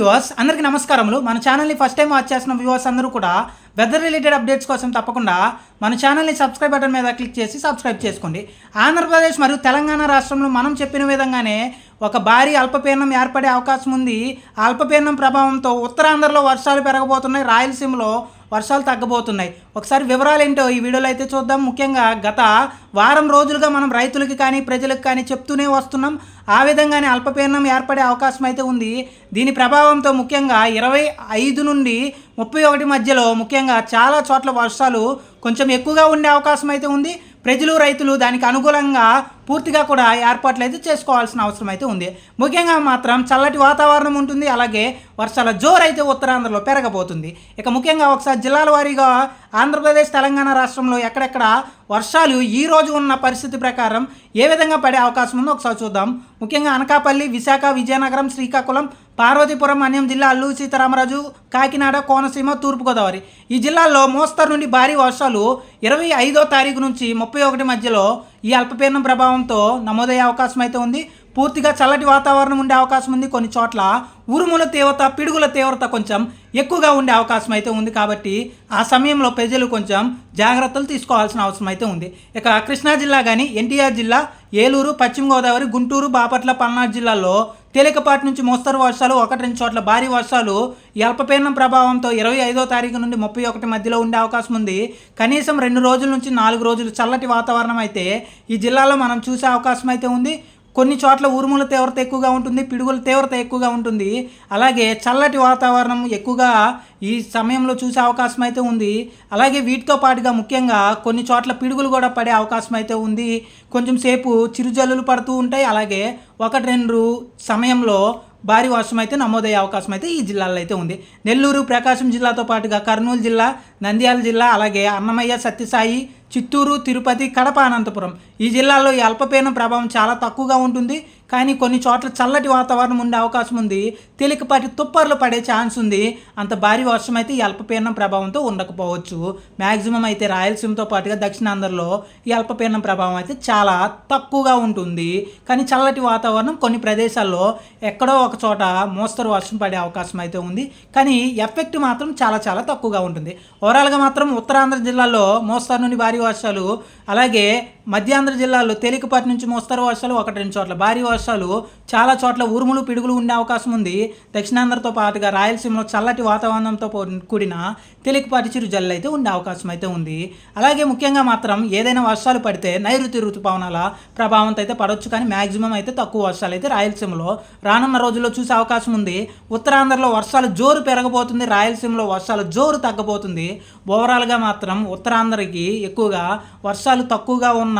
Viewers అందరికీ నమస్కారములు. మన ఛానల్ని ఫస్ట్ టైం వాచ్ చేసిన వ్యూవర్స్ అందరూ కూడా వెదర్ రిలేటెడ్ అప్డేట్స్ కోసం తప్పకుండా మన ఛానల్ని సబ్స్క్రైబ్ బటన్ మీద క్లిక్ చేసి సబ్స్క్రైబ్ చేసుకోండి. ఆంధ్రప్రదేశ్ మరియు తెలంగాణ రాష్ట్రంలో మనం చెప్పిన విధంగానే ఒక భారీ అల్పపీడనం ఏర్పడే అవకాశం ఉంది. అల్పపీడనం ప్రభావంతో ఉత్తరాంధ్రలో వర్షాలు పెరగబోతున్నాయి. రాయలసీమలో వర్షాలు తగ్గబోతున్నాయి. ఒకసారి వివరాలు ఏంటో ఈ వీడియోలో అయితే చూద్దాం. ముఖ్యంగా గత వారం రోజులుగా మనం రైతులకి కానీ ప్రజలకు కానీ చెప్తూనే వస్తున్నాం. ఆ విధంగానే అల్పపీడనం ఏర్పడే అవకాశం అయితే ఉంది. దీని ప్రభావంతో ముఖ్యంగా ఇరవై ఐదు నుండి ముప్పై ఒకటి మధ్యలో ముఖ్యంగా చాలా చోట్ల వర్షాలు కొంచెం ఎక్కువగా ఉండే అవకాశం అయితే ఉంది. ప్రజలు రైతులు దానికి అనుకూలంగా పూర్తిగా కూడా ఏర్పాట్లు అయితే చేసుకోవాల్సిన అవసరం అయితే ఉంది. ముఖ్యంగా మాత్రం చల్లటి వాతావరణం ఉంటుంది అలాగే వర్షాల జోరు అయితే ఉత్తరాంధ్రలో పెరగబోతుంది. ఇక ముఖ్యంగా ఒకసారి జిల్లాల వారీగా ఆంధ్రప్రదేశ్ తెలంగాణ రాష్ట్రంలో ఎక్కడెక్కడ వర్షాలు ఈ రోజు ఉన్న పరిస్థితి ప్రకారం ఏ విధంగా పడే అవకాశం ఉందో ఒకసారి చూద్దాం. ముఖ్యంగా అనకాపల్లి విశాఖ విజయనగరం శ్రీకాకుళం పార్వతీపురం అన్యం జిల్లా అల్లూరు సీతారామరాజు కాకినాడ కోనసీమ తూర్పుగోదావరి. ఈ జిల్లాల్లో మోస్తరు నుండి భారీ వర్షాలు ఇరవై ఐదో తారీఖు నుంచి ముప్పై ఒకటి మధ్యలో ఈ అల్పపీడనం ప్రభావంతో నమోదయ్యే అవకాశం అయితే ఉంది. పూర్తిగా చల్లటి వాతావరణం ఉండే అవకాశం ఉంది కొన్ని చోట్ల. ఉరుముల తీవ్రత పిడుగుల తీవ్రత కొంచెం ఎక్కువగా ఉండే అవకాశం అయితే ఉంది కాబట్టి ఆ సమయంలో ప్రజలు కొంచెం జాగ్రత్తలు తీసుకోవాల్సిన అవసరం అయితే ఉంది. ఇక కృష్ణా జిల్లా కానీ ఎన్టీఆర్ జిల్లా ఏలూరు పశ్చిమ గోదావరి గుంటూరు బాపట్ల పల్నాడు జిల్లాల్లో తేలికపాటి నుంచి మోస్తరు వర్షాలు ఒకటి రెండు చోట్ల భారీ వర్షాలు అల్పపీడనం ప్రభావంతో ఇరవై ఐదో తారీఖు నుండి ముప్పై ఒకటి మధ్యలో ఉండే అవకాశం ఉంది. కనీసం రెండు రోజుల నుంచి నాలుగు రోజులు చల్లటి వాతావరణం అయితే ఈ జిల్లాలో మనం చూసే అవకాశం అయితే ఉంది. కొన్ని చోట్ల ఉరుముల తీవ్రత ఎక్కువగా ఉంటుంది పిడుగుల తీవ్రత ఎక్కువగా ఉంటుంది. అలాగే చల్లటి వాతావరణం ఎక్కువగా ఈ సమయంలో చూసే అవకాశం అయితే ఉంది. అలాగే వీటితో పాటుగా ముఖ్యంగా కొన్ని చోట్ల పిడుగులు కూడా పడే అవకాశం అయితే ఉంది. కొంచెం సేపు చిరుజల్లులు పడుతూ ఉంటాయి. అలాగే ఒకటి రెండు సమయంలో భారీ వర్షం అయితే నమోదయ్యే అవకాశం అయితే ఈ జిల్లాలో అయితే ఉంది. నెల్లూరు ప్రకాశం జిల్లాతో పాటుగా కర్నూలు జిల్లా నంద్యాల జిల్లా అలాగే అన్నమయ్య సత్యసాయి చిత్తూరు తిరుపతి కడప అనంతపురం. ఈ జిల్లాల్లో ఈ అల్పపీడనం ప్రభావం చాలా తక్కువగా ఉంటుంది. కానీ కొన్ని చోట్ల చల్లటి వాతావరణం ఉండే అవకాశం ఉంది. తేలికపాటి తుప్పర్లు పడే ఛాన్స్ ఉంది. అంత భారీ వర్షం అయితే ఈ అల్పపీడనం ప్రభావంతో ఉండకపోవచ్చు. మ్యాక్సిమం అయితే రాయలసీమతో పాటుగా దక్షిణాంధ్రలో ఈ అల్పపీడనం ప్రభావం అయితే చాలా తక్కువగా ఉంటుంది. కానీ చల్లటి వాతావరణం కొన్ని ప్రదేశాల్లో ఎక్కడో ఒక చోట మోస్తరు వర్షం పడే అవకాశం అయితే ఉంది. కానీ ఎఫెక్ట్ మాత్రం చాలా చాలా తక్కువగా ఉంటుంది. ఓవరాల్గా మాత్రం ఉత్తరాంధ్ర జిల్లాలో మోస్తరు నుండి భారీ వర్షాలు అలాగే మధ్యాంధ్ర జిల్లాలో తేలికపాటి నుంచి మోస్తరు వర్షాలు ఒకటి రెండు చోట్ల భారీ వర్షాలు చాలా చోట్ల ఉరుములు పిడుగులు ఉండే అవకాశం ఉంది. దక్షిణాంధ్రతో పాటుగా రాయలసీమలో చల్లటి వాతావరణంతో కూడిన తేలికపాటి చిరు జల్లు అయితే ఉండే అవకాశం అయితే ఉంది. అలాగే ముఖ్యంగా మాత్రం ఏదైనా వర్షాలు పడితే నైరుతి ఋతుపవనాల ప్రభావంతో అయితే పడవచ్చు కానీ మ్యాక్సిమం అయితే తక్కువ వర్షాలు అయితే రాయలసీమలో రానున్న రోజుల్లో చూసే అవకాశం ఉంది. ఉత్తరాంధ్రలో వర్షాలు జోరు పెరగబోతుంది రాయలసీమలో వర్షాలు జోరు తగ్గబోతుంది. ఓవరాల్గా మాత్రం ఉత్తరాంధ్రకి ఎక్కువగా వర్షాలు తక్కువగా ఉన్న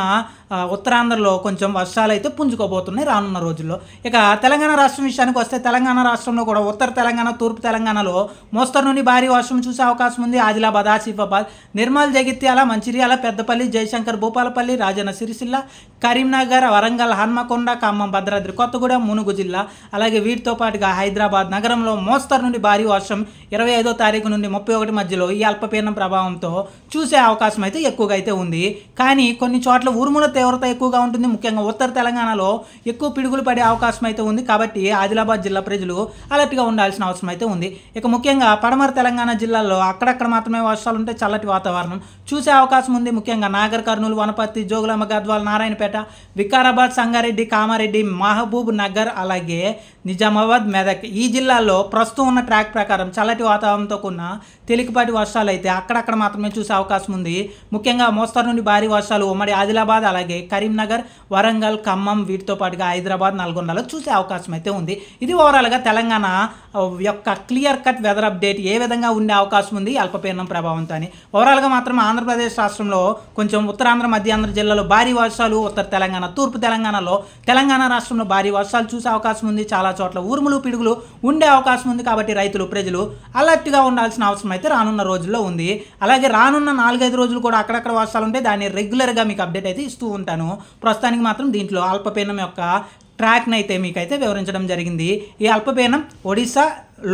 ఉత్తరాంధ్రలో కొంచెం వర్షాలు అయితే పుంజుకోబోతున్నాయి రానున్న రోజుల్లో. ఇక తెలంగాణ రాష్ట్రం విషయానికి వస్తే తెలంగాణ రాష్ట్రంలో కూడా ఉత్తర తెలంగాణ తూర్పు తెలంగాణలో మోస్తరు నుండి భారీ వర్షం చూసే అవకాశం ఉంది. ఆదిలాబాద్ ఆసిఫాబాద్ నిర్మల్ జగిత్యాల మంచిర్యాల పెద్దపల్లి జయశంకర్ భూపాలపల్లి రాజన్న సిరిసిల్ల కరీంనగర్ వరంగల్ హన్మకొండ ఖమ్మం భద్రాద్రి కొత్తగూడెం మునుగు జిల్లా అలాగే వీటితో పాటుగా హైదరాబాద్ నగరంలో మోస్తరు నుండి భారీ వర్షం ఇరవై ఐదో తారీఖు నుండి ముప్పై ఒకటి మధ్యలో ఈ అల్పపీడనం ప్రభావంతో చూసే అవకాశం అయితే ఎక్కువగా అయితే ఉంది. కానీ కొన్ని చోట్ల ఉరుముల తీవ్రత ఎక్కువగా ఉంటుంది. ముఖ్యంగా ఉత్తర తెలంగాణలో ఎక్కువ పిడుగులు పడే అవకాశం అయితే ఉంది. కాబట్టి ఆదిలాబాద్ జిల్లా ప్రజలు అలర్ట్గా ఉండాల్సిన అవసరం అయితే ఉంది. ఇక ముఖ్యంగా పడమర తెలంగాణ జిల్లాలో అక్కడక్కడ మాత్రమే వర్షాలు ఉంటే చల్లటి వాతావరణం చూసే అవకాశం ఉంది. ముఖ్యంగా నాగర్ కర్నూలు వనపర్తి జోగులమ్మ గద్వాల నారాయణపేట వికారాబాద్ సంగారెడ్డి కామారెడ్డి మహబూబ్ నగర్ అలాగే నిజామాబాద్ మెదక్ ఈ జిల్లాల్లో ప్రస్తుతం ఉన్న ట్రాక్ ప్రకారం చల్లటి వాతావరణంతో కూడిన తేలికపాటి వర్షాలు అయితే అక్కడక్కడ మాత్రమే చూసే అవకాశం ఉంది. ముఖ్యంగా మోస్తరు నుండి భారీ వర్షాలు ఉమ్మడి ఆదిలాబాద్ అలాగే కరీంనగర్ వరంగల్ ఖమ్మం వీటితో పాటుగా హైదరాబాద్ నల్గొండలో చూసే అవకాశం అయితే ఉంది. ఇది ఓవరాల్గా తెలంగాణ యొక్క క్లియర్ కట్ వెదర్ అప్డేట్ ఏ విధంగా ఉండే అవకాశం ఉంది? అల్పపీడనం ప్రభావంతో అని. ఓవరాల్గా మాత్రం ఆంధ్రప్రదేశ్ రాష్ట్రంలో కొంచెం ఉత్తరాంధ్ర మధ్యాంధ్ర జిల్లాలో భారీ వర్షాలు ఉత్తర తెలంగాణ తూర్పు తెలంగాణలో తెలంగాణ రాష్ట్రంలో భారీ వర్షాలు చూసే అవకాశం ఉంది. చాలా చోట్ల ఉరుములు పిడుగులు ఉండే అవకాశం ఉంది కాబట్టి రైతులు ప్రజలు అలర్ట్గా ఉండాల్సిన అవసరం అయితే రానున్న రోజుల్లో ఉంది. అలాగే రానున్న నాలుగైదు రోజులు కూడా అక్కడక్కడ వర్షాలు ఉంటే దాన్ని రెగ్యులర్గా మీకు అప్డేట్ అయితే ఇస్తూ ఉంటాను. ప్రస్తుతానికి మాత్రం దీంట్లో అల్పపీనం యొక్క ట్రాక్ని అయితే మీకైతే వివరించడం జరిగింది. ఈ అల్పపేనం ఒడిశా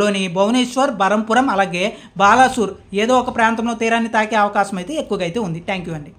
లోని భువనేశ్వర్ బరంపురం అలాగే బాలాసూర్ ఏదో ఒక ప్రాంతంలో తీరాన్ని తాకే అవకాశం అయితే ఎక్కువగా అయితే ఉంది. థ్యాంక్ యూ అండి.